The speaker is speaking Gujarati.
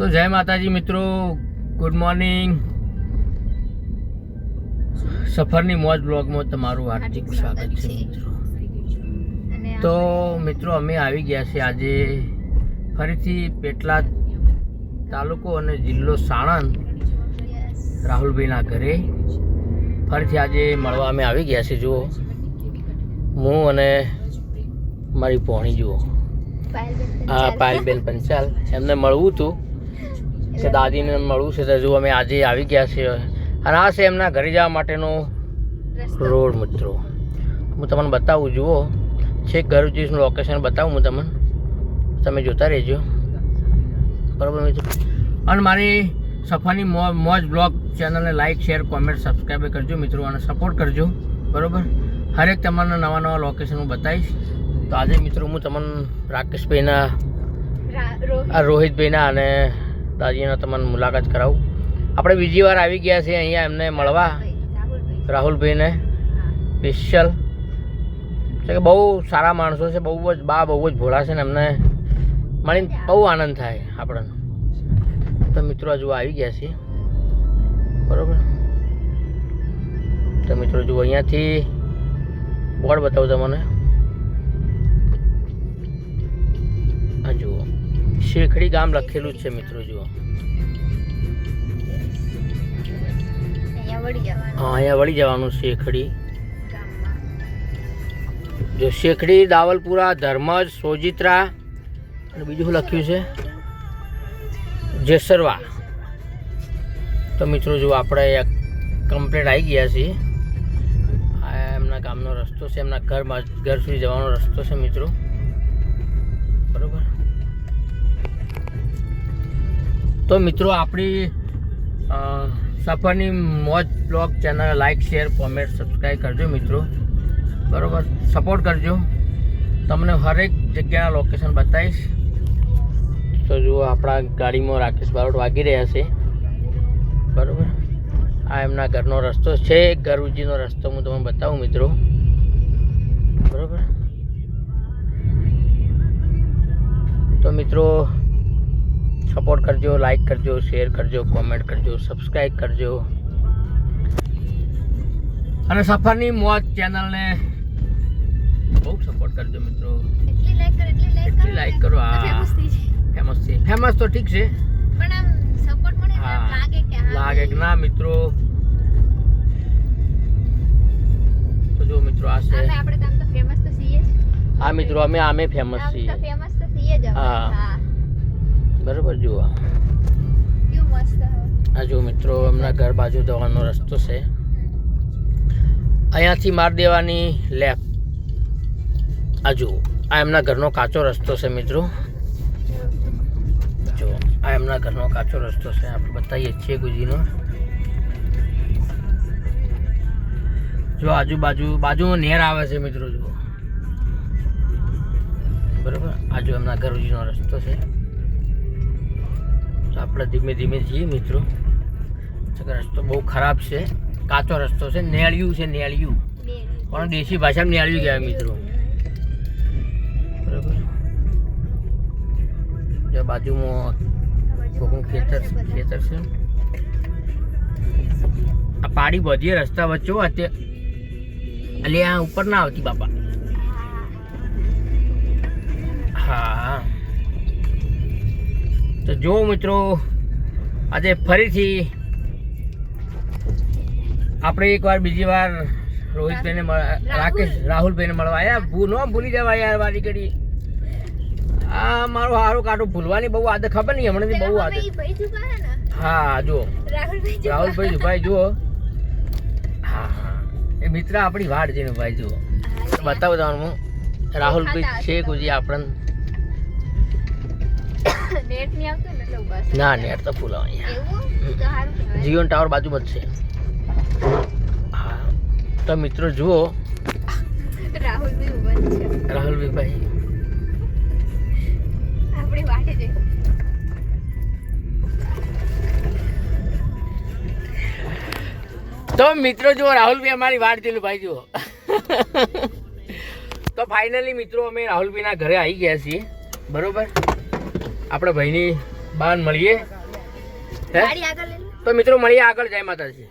તો જય માતાજી મિત્રો. ગુડ મોર્નિંગ સફરની મોજ બ્લોગમાં તમારું હાર્દિક સ્વાગત છે મિત્રો. તો મિત્રો અમે આવી ગયા છીએ આજે ફરીથી પેટલાદ તાલુકો અને જિલ્લો સાણંદ રાહુલભાઈના ઘરે. ફરીથી આજે મળવા અમે આવી ગયા છીએ. જુઓ. હું અને મારી પોણી જુઓ. હા પાયલબેન પંચાલ. એમને મળવું હતું. કે દાદીને મળવું છે તો જો અમે આજે આવી ગયા છીએ. અને આ છે એમના ઘરે જવા માટેનો રોડ મિત્રો. હું તમને બતાવું જુઓ. છે ઘર સુધીનું લોકેશન બતાવું હું તમને. તમે જોતા રહેજો. બરાબર મિત્રો? અને મારી સફાની મો- મોજ બ્લોગ ચેનલને લાઈક શેર કોમેન્ટ સબસ્ક્રાઈબ કરજો મિત્રો અને સપોર્ટ કરજો. બરાબર? હરેક તમને નવા નવા લોકેશન હું બતાવીશ. તો આજે મિત્રો હું તમને રાકેશભાઈના આ રોહિતભાઈના અને દાદીના તમને મુલાકાત કરાવું. આપણે બીજી વાર આવી ગયા છીએ અહીંયા એમને મળવા. રાહુલભાઈને. સ્પેશિયલ. કે બહુ સારા માણસો છે, બહુ જ બા બહુ જ ભોળા છે ને એમને મળીને બહુ આનંદ થાય આપણને. તો મિત્રો હજુ આવી ગયા છીએ. બરોબર? તો મિત્રો જુઓ અહીંયાથી બોર્ડ બતાવું તમને. શેખડી ગામ લખેલું જ છે મિત્રો જુઓ. અહીંયા વળી જવાનું. હા અહીંયા વળી જવાનું શેખડી. જો શેખડી દાવલપુરા ધર્મજ સોજિત્રા અને બીજું લખ્યું છે? જેસરવા. તો મિત્રો જો આપણે કમ્પ્લેટ આવી ગયા છીએ. આ એમના ગામનો રસ્તો છે એમના ઘરમાં ઘર સુધી જવાનો રસ્તો છે મિત્રો. તો મિત્રો આપણી સફરની મોજ blog channel like, share, comment, subscribe કરજો મિત્રો. બરાબર, સપોર્ટ કરજો. તમને હરેક જગ્યાના લોકેશન બતાવીશ. તો જુઓ આપણા ગાડીમાં રાકેશ બારોટ વાગી રહ્યા છે. બરાબર? આ એમના ઘરનો રસ્તો છે. ગરુજીનો રસ્તો હું તમને બતાવું મિત્રો. બરાબર? તો મિત્રો સપોર્ટ કરજો લાઈક કરજો શેર કરજો કોમેન્ટ કરજો સબસ્ક્રાઈબ કરજો. અને સફરની મોજ ચેનલને બહુ સપોર્ટ કરજો મિત્રો. એટલી લાઈક કરો એટલી લાઈક. ફેમસ થઈ ફેમસ છે. ફેમસ તો ઠીક છે. પણ આમ સપોર્ટ મળે. લાગે કે લાગે કે ના મિત્રો. તો જો મિત્રો આ છે. આપણે તો ફેમસ તો છીએ હા મિત્રો અમે આમે ફેમસ છીએ. ફેમસ તો છીએ જ હા. બરોબર જુઓ. આ જો મિત્રો એમના ઘર બાજુ જવાનો રસ્તો છે. અહીંયાથી માર દેવાની લેફ્ટ આ જુઓ આ એમના ઘરનો કાચો રસ્તો છે મિત્રો. જો આ એમના ઘરનો કાચો રસ્તો છે. આપણે બતાવીએ છીએ ગુજીનો. જો આજુબાજુ બાજુમાં નેર આવે છે મિત્રો જુઓ. બરોબર? આજુ એમના ઘર સુધીનો રસ્તો છે. આપણે ધીમે ધીમે જઈએ મિત્રો. રસ્તો બહુ ખરાબ છે. કાચો રસ્તો છે. નેળિયું છે, નેળિયું. પણ દેશી ભાષામાં નેળિયું કહેવાય મિત્રો. બરાબર. બાજુમાં કોકનું ખેતર ખેતર છે. આ પાડી બધી રસ્તા વચ્ચે અત્યારે એટલે આ ઉપર ના આવતી બાપા. તો જો મિત્રો આજે ફરીથી આપણે એકવાર બીજી વાર રોહિતભાઈને રાકેશ રાહુલભાઈને મળવા આવ્યા ભૂ ન ભૂલી જવા યાર વારી ઘડી આ મારું હારું કાઢું. ભૂલવાની બહુ આદત ખબર નહીં હમણાંથી બહુ આદત. હે જુઓ. રાહુલભાઈ. ભાઈ જુઓ. હા હા. એ મિત્ર આપણી વાડ છે ભાઈ જુઓ. બતાવું તમારું રાહુલભાઈ છે ગુજી આપણને નેટ નહીં આવતું ને એટલે ઊભા ના નેટ તો ફૂલ આવે અહીંયા. જીઓન ટાવર બાજુમાં જ છે. તો મિત્રો જુઓ. રાહુલભાઈ ઊભા છે. રાહુલભાઈ ભાઈ. આપણી વાટે જઈ. તો મિત્રો જુઓ રાહુલભાઈ અમારી વાટ જેલું ભાઈ જુઓ. તો ફાઇનલી મિત્રો અમે રાહુલભાઈના ઘરે આવી ગયા છીએ. બરોબર? આપણા ભાઈની બાન મળીએ. હે? તો મિત્રો મળીએ આગળ જય માતાજી.